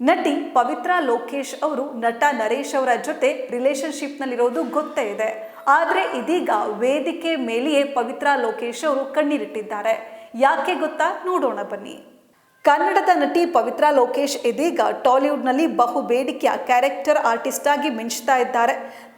ನಟಿ ಪವಿತ್ರಾ ಲೋಕೇಶ್ ಅವರು ನಟ ನರೇಶ್ ಅವರ ಜೊತೆ ರಿಲೇಶನ್ಶಿಪ್ನಲ್ಲಿರೋದು ಗೊತ್ತೇ ಇದೆ. ಆದರೆ ಇದೀಗ ವೇದಿಕೆ ಮೇಲೆಯೇ ಪವಿತ್ರಾ ಲೋಕೇಶ್ ಅವರು ಕಣ್ಣೀರಿಟ್ಟಿದ್ದಾರೆ. ಯಾಕೆ ಗೊತ್ತಾ? ನೋಡೋಣ ಬನ್ನಿ. ಕನ್ನಡದ ನಟಿ ಪವಿತ್ರಾ ಲೋಕೇಶ್ ಇದೀಗ ಟಾಲಿವುಡ್ನಲ್ಲಿ ಬಹು ಬೇಡಿಕೆಯ ಕ್ಯಾರೆಕ್ಟರ್ ಆರ್ಟಿಸ್ಟ್ ಆಗಿ ಮಿಂಚ್ತಾ ಇದ್ದಾರೆ.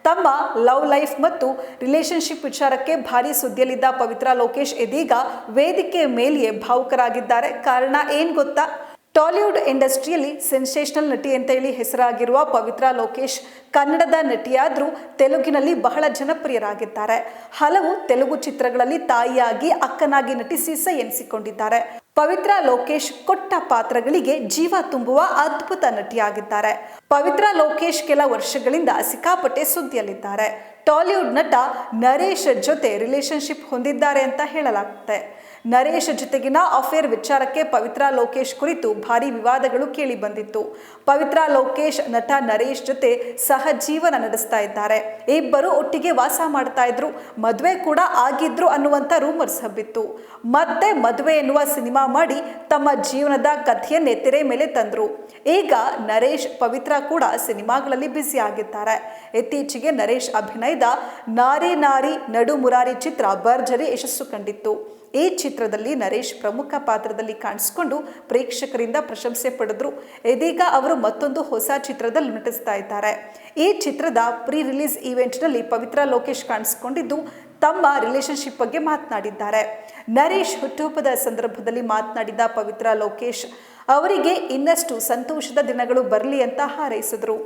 ತಮ್ಮ ಲವ್ ಲೈಫ್ ಮತ್ತು ರಿಲೇಶನ್ಶಿಪ್ ವಿಚಾರಕ್ಕೆ ಭಾರಿ ಸುದ್ದಿಯಲ್ಲಿದ್ದ ಪವಿತ್ರಾ ಲೋಕೇಶ್ ಇದೀಗ ವೇದಿಕೆ ಮೇಲೆಯೇ ಭಾವುಕರಾಗಿದ್ದಾರೆ. ಕಾರಣ ಏನು ಗೊತ್ತಾ? ಟಾಲಿವುಡ್ ಇಂಡಸ್ಟ್ರಿಯಲ್ಲಿ ಸೆನ್ಸೇಷನಲ್ ನಟಿ ಅಂತ ಹೇಳಿ ಹೆಸರಾಗಿರುವ ಪವಿತ್ರ ಲೋಕೇಶ್ ಕನ್ನಡದ ನಟಿಯಾದರೂ ತೆಲುಗಿನಲ್ಲಿ ಬಹಳ ಜನಪ್ರಿಯರಾಗಿದ್ದಾರೆ. ಹಲವು ತೆಲುಗು ಚಿತ್ರಗಳಲ್ಲಿ ತಾಯಿಯಾಗಿ ಅಕ್ಕನಾಗಿ ನಟಿಸಿ ಸಹ ಎನಿಸಿಕೊಂಡಿದ್ದಾರೆ ಪವಿತ್ರ ಲೋಕೇಶ್ ಕೊಟ್ಟ ಪಾತ್ರಗಳಿಗೆ ಜೀವ ತುಂಬುವ ಅದ್ಭುತ ನಟಿಯಾಗಿದ್ದಾರೆ. ಪವಿತ್ರ ಲೋಕೇಶ್ ಕೆಲ ವರ್ಷಗಳಿಂದ ಸಿಕ್ಕಾಪಟ್ಟೆ ಸುದ್ದಿಯಲ್ಲಿದ್ದಾರೆ. ಟಾಲಿವುಡ್ ನಟ ನರೇಶ್ ಜೊತೆ ರಿಲೇಶನ್ಶಿಪ್ ಹೊಂದಿದ್ದಾರೆ ಅಂತ ಹೇಳಲಾಗುತ್ತೆ. ನರೇಶ್ ಜೊತೆಗಿನ ಅಫೇರ್ ವಿಚಾರಕ್ಕೆ ಪವಿತ್ರಾ ಲೋಕೇಶ್ ಕುರಿತು ಭಾರಿ ವಿವಾದಗಳು ಕೇಳಿ ಬಂದಿತ್ತು. ಪವಿತ್ರಾ ಲೋಕೇಶ್ ನಟ ನರೇಶ್ ಜೊತೆ ಸಹಜೀವನ ನಡೆಸ್ತಾ ಇದ್ದಾರೆ. ಇಬ್ಬರು ಒಟ್ಟಿಗೆ ವಾಸ ಮಾಡ್ತಾ ಇದ್ರು. ಮದುವೆ ಕೂಡ ಆಗಿದ್ರು ಅನ್ನುವಂಥ ರೂಮರ್ಸ್ ಹಬ್ಬಿತ್ತು. ಮತ್ತೆ ಮದುವೆ ಎನ್ನುವ ಸಿನಿಮಾ ಮಾಡಿ ತಮ್ಮ ಜೀವನದ ಕಥೆಯನ್ನೇ ತೆರೆ ಮೇಲೆ ತಂದ್ರು. ಈಗ ನರೇಶ್, ಪವಿತ್ರ ಕೂಡ ಸಿನಿಮಾಗಳಲ್ಲಿ ಬ್ಯುಸಿ ಆಗಿದ್ದಾರೆ. ಇತ್ತೀಚೆಗೆ ನರೇಶ್ ಅಭಿನಯದ ನಾರಿ ನಾರಿ ನಡು ಮುರಾರಿ ಚಿತ್ರ ಭರ್ಜರಿ ಯಶಸ್ಸು ಕಂಡಿತ್ತು. ಈ ಚಿತ್ರದಲ್ಲಿ ನರೇಶ್ ಪ್ರಮುಖ ಪಾತ್ರದಲ್ಲಿ ಕಾಣಿಸಿಕೊಂಡು ಪ್ರೇಕ್ಷಕರಿಂದ ಪ್ರಶಂಸೆ ಪಡೆದ್ರು. ಇದೀಗ ಅವರು ಮತ್ತೊಂದು ಹೊಸ ಚಿತ್ರದಲ್ಲಿ ನಟಿಸ್ತಾ ಇದ್ದಾರೆ. ಈ ಚಿತ್ರದ ಪ್ರೀ ರಿಲೀಸ್ ಈವೆಂಟ್ನಲ್ಲಿ ಪವಿತ್ರ ಲೋಕೇಶ್ ಕಾಣಿಸಿಕೊಂಡಿದ್ದು ತಮ್ಮ ರಿಲೇಶನ್ಶಿಪ್ ಬಗ್ಗೆ ಮಾತನಾಡಿದ್ದಾರೆ. ನರೇಶ್ ಹುಟ್ಟುಹಬ್ಬದ ಸಂದರ್ಭದಲ್ಲಿ ಮಾತನಾಡಿದ ಪವಿತ್ರ ಲೋಕೇಶ್, ಅವರಿಗೆ ಇನ್ನಷ್ಟು ಸಂತೋಷದ ದಿನಗಳು ಬರಲಿ ಅಂತ ಹಾರೈಸಿದ್ರು.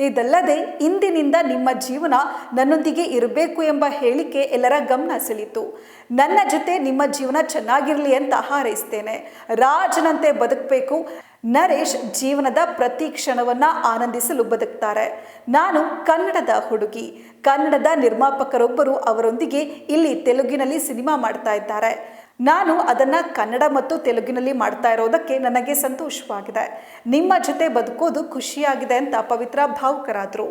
ಇದಲ್ಲದೆ ಇಂದಿನಿಂದ ನಿಮ್ಮ ಜೀವನ ನನ್ನೊಂದಿಗೆ ಇರಬೇಕು ಎಂಬ ಹೇಳಿಕೆ ಎಲ್ಲರ ಗಮನ ಸೆಳೀತು ನನ್ನ ಜೊತೆ ನಿಮ್ಮ ಜೀವನ ಚೆನ್ನಾಗಿರಲಿ ಅಂತ ಹಾರೈಸ್ತೇನೆ. ರಾಜನಂತೆ ಬದುಕಬೇಕು. ನರೇಶ್ ಜೀವನದ ಪ್ರತಿ ಕ್ಷಣವನ್ನು ಆನಂದಿಸಲು ಬದುಕ್ತಾರೆ. ನಾನು ಕನ್ನಡದ ಹುಡುಗಿ. ಕನ್ನಡದ ನಿರ್ಮಾಪಕರೊಬ್ಬರು ಅವರೊಂದಿಗೆ ಇಲ್ಲಿ ತೆಲುಗಿನಲ್ಲಿ ಸಿನಿಮಾ ಮಾಡ್ತಾ ಇದ್ದಾರೆ. ನಾನು ಅದನ್ನು ಕನ್ನಡ ಮತ್ತು ತೆಲುಗಿನಲ್ಲಿ ಮಾಡ್ತಾ ಇರೋದಕ್ಕೆ ನನಗೆ ಸಂತೋಷವಾಗಿದೆ. ನಿಮ್ಮ ಜೊತೆ ಬದುಕೋದು ಖುಷಿಯಾಗಿದೆ ಅಂತ ಪವಿತ್ರ ಭಾವುಕರಾದರು.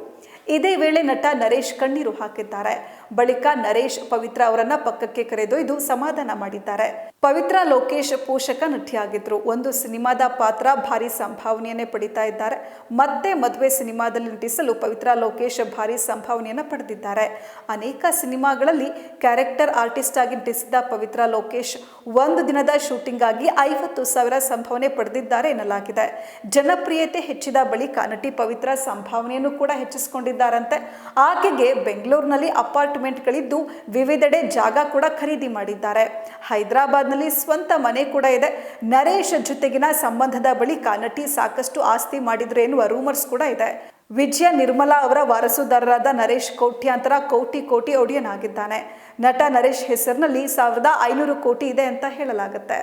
ಇದೇ ವೇಳೆ ನಟ ನರೇಶ್ ಕಣ್ಣೀರು ಹಾಕಿದ್ದಾರೆ. ಬಳಿಕ ನರೇಶ್ ಪವಿತ್ರ ಅವರನ್ನ ಪಕ್ಕಕ್ಕೆ ಕರೆದೊಯ್ದು ಸಮಾಧಾನ ಮಾಡಿದ್ದಾರೆ. ಪವಿತ್ರ ಲೋಕೇಶ್ ಪೋಷಕ ನಟಿಯಾಗಿದ್ರು. ಒಂದು ಸಿನಿಮಾದ ಪಾತ್ರ ಭಾರಿ ಸಂಭಾವನೆಯನ್ನೇ ಪಡಿತಾ ಇದ್ದಾರೆ. ಮತ್ತೆ ಮದುವೆ ಸಿನಿಮಾದಲ್ಲಿ ನಟಿಸಲು ಪವಿತ್ರ ಲೋಕೇಶ್ ಭಾರಿ ಸಂಭಾವನೆಯನ್ನ ಪಡೆದಿದ್ದಾರೆ. ಅನೇಕ ಸಿನಿಮಾಗಳಲ್ಲಿ ಕ್ಯಾರೆಕ್ಟರ್ ಆರ್ಟಿಸ್ಟ್ ಆಗಿ ನಟಿಸಿದ ಪವಿತ್ರ ಲೋಕೇಶ್ ಒಂದು ದಿನದ ಶೂಟಿಂಗ್ ಆಗಿ ಐವತ್ತು ಸಾವಿರ ಸಂಭಾವನೆ ಪಡೆದಿದ್ದಾರೆ ಎನ್ನಲಾಗಿದೆ. ಜನಪ್ರಿಯತೆ ಹೆಚ್ಚಿದ ಬಳಿಕ ನಟಿ ಪವಿತ್ರ ಸಂಭಾವನೆಯನ್ನು ಕೂಡ ಹೆಚ್ಚಿಸಿಕೊಂಡಿದ್ದಾರಂತೆ ಆಕೆಗೆ ಬೆಂಗಳೂರಿನಲ್ಲಿ ಅಪಾರ್ಟ್ಮೆಂಟ್ಗಳಿದ್ದು ವಿವಿಧೆಡೆ ಜಾಗ ಕೂಡ ಖರೀದಿ ಮಾಡಿದ್ದಾರೆ. ಹೈದರಾಬಾದ್ನಲ್ಲಿ ಸ್ವಂತ ಮನೆ ಕೂಡ ಇದೆ. ನರೇಶ್ ಜೊತೆಗಿನ ಸಂಬಂಧದ ಬಳಿಕ ನಟಿ ಸಾಕಷ್ಟು ಆಸ್ತಿ ಮಾಡಿದ್ರು ಎನ್ನುವ ರೂಮರ್ಸ್ ಕೂಡ ಇದೆ. ವಿಜಯ ನಿರ್ಮಲಾ ಅವರ ವಾರಸುದಾರರಾದ ನರೇಶ್ ಕೋಟ್ಯಾಂತರ ಕೋಟಿ ಕೋಟಿ ಒಡೆಯನಾಗಿದ್ದಾನೆ. ನಟ ನರೇಶ್ ಹೆಸರಿನಲ್ಲಿ ಸಾವಿರದ ಐನೂರು ಕೋಟಿ ಇದೆ ಅಂತ ಹೇಳಲಾಗುತ್ತೆ.